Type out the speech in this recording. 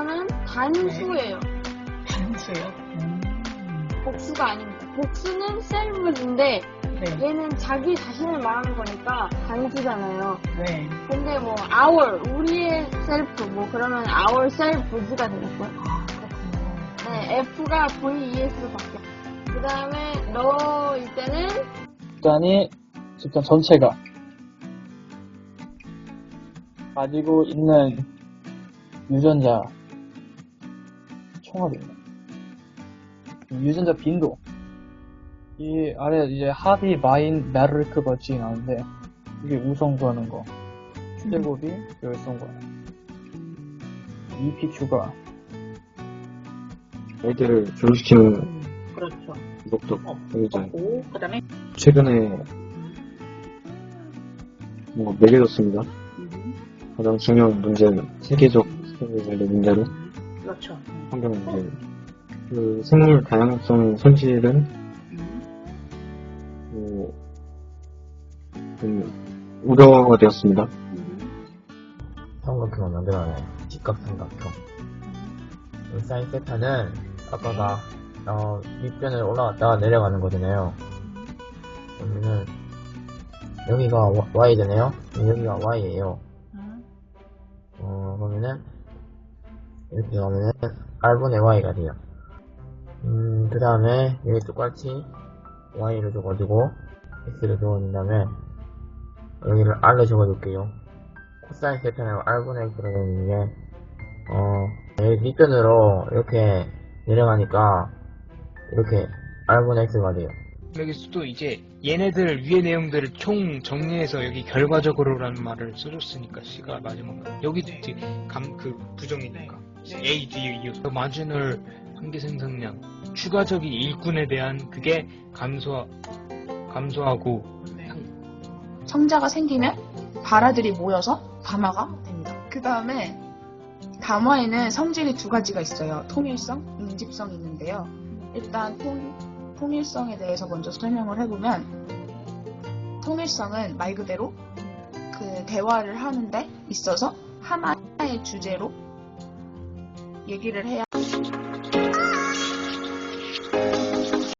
이거는 단수예요. 단수요? 음. 복수가 아닙니다. 복수는 셀프인데 네. 얘는 자기 자신을 말하는 거니까 단수잖아요. 네. 근데 뭐 our 우리의 셀프 뭐 그러면 our selfs가 되겠고요. 아. 네, F가 VES로 바뀌어. 그 다음에 너일 때는 집단이 집단 전체가 가지고 있는 유전자 총합입니다. 유전자 빈도 이 아래 이제 하비, 마인, 나르크 버치 나오는데 이게 우선 구하는 거 최제곱이 열선 구하는 거 EP 추가 아이들을 교육시키는 그렇죠. 목적 어, 이제 오, 그 다음에, 최근에 뭐 매겨졌습니다. 가장 중요한 문제는 세계적 세계적인 문제로 그렇죠. 환경 문제. 그 생물 다양성 손실은 음. 그, 좀 우려가 되었습니다. 삼각형을 만들어내 직각 삼각형 이 사인 세타는 아까가 어, 밑변을 올라갔다가 내려가는 거잖아요 그러면은 여기가 와- y잖아요 여기가 y예요 음. 어 그러면은 이렇게 가면은 r분의 y가 돼요. 음 그 다음에 여기 똑같이 y를 적어주고 x를 적어준 다음에 여기를 r로 적어줄게요. 코사인 세타는 r분의 되는 게 어, 여기 밑변으로 이렇게 내려가니까 이렇게 r분의 x가 돼요. 여기서도 이제 얘네들 위의 내용들을 총 정리해서 여기 결과적으로라는 말을 써줬으니까 C가 마지막으로 여기도 이제 감 그 부정이니까 A, D, U 마지널 한계 생산량 추가적인 일꾼에 대한 그게 감소 감소하고 성자가 생기면 발아들이 모여서 담화가 됩니다. 그 다음에 담화에는 성질이 두 가지가 있어요. 통일성, 응집성이 있는데요. 일단 통, 통일성에 대해서 먼저 설명을 해보면 통일성은 말 그대로 그 대화를 하는데 있어서 하나의 주제로 얘기를 해야